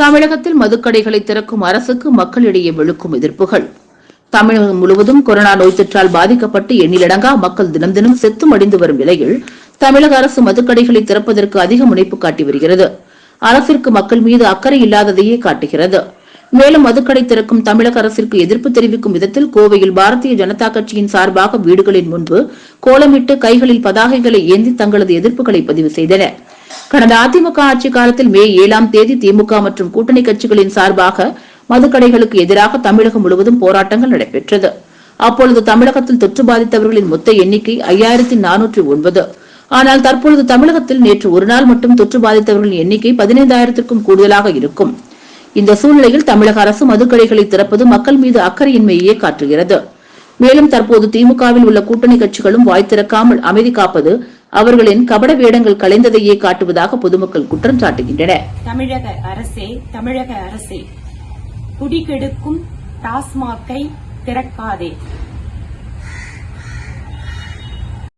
தமிழகத்தில் மதுக்கடைகளை திறக்கும் அரசுக்கு மக்களிடையே வெளுக்கும் எதிர்ப்புகள். தமிழகம் முழுவதும் கொரோனா நோய் தொற்றால் பாதிக்கப்பட்டு எண்ணிலடங்கா மக்கள் தினம் தினம் செத்து மடிந்து வரும் நிலையில் தமிழக அரசு மதுக்கடைகளை திறப்பதற்கு அதிக முனைப்பு காட்டி வருகிறது. அரசிற்கு மக்கள் மீது அக்கறை இல்லாததையே காட்டுகிறது. மேலும் மதுக்கடை திறக்கும் தமிழக அரசிற்கு எதிர்ப்பு தெரிவிக்கும் விதத்தில் கோவையில் பாரதிய ஜனதா கட்சியின் சார்பாக வீடுகளின் முன்பு கோலமிட்டு கைகளில் பதாகைகளை ஏந்தி தங்களது எதிர்ப்புகளை பதிவு செய்தனர். கடந்த அதிமுக ஆட்சி காலத்தில் மே ஏழாம் தேதி திமுக மற்றும் கூட்டணி கட்சிகளின் சார்பாக மதுக்கடைகளுக்கு எதிராக தமிழகம் முழுவதும் போராட்டங்கள் நடைபெற்றது. அப்பொழுது தமிழகத்தில் தொற்று பாதித்தவர்களின் மொத்த எண்ணிக்கை ஐயாயிரத்தி நானூற்றி ஒன்பது. ஆனால் தற்பொழுது தமிழகத்தில் நேற்று ஒருநாள் மட்டும் தொற்று பாதித்தவர்களின் எண்ணிக்கை பதினைந்தாயிரத்திற்கும் கூடுதலாக இருக்கும். இந்த சூழ்நிலையில் தமிழக அரசு மதுக்கடைகளை திறப்பது மக்கள் மீது அக்கறையின்மையே காட்டுகிறது. மேலும் தற்போது திமுகவில் உள்ள கூட்டணி கட்சிகளும் வாய் திறக்காமல் அமைதி காப்பது அவர்களின் கபட வேடங்கள் கலைந்ததையே காட்டுவதாக பொதுமக்கள் குற்றம் சாட்டுகின்றனர். தமிழக அரசே தமிழக அரசே குடிகெடுக்கும் டாஸ்மாக்கை திறக்காதே.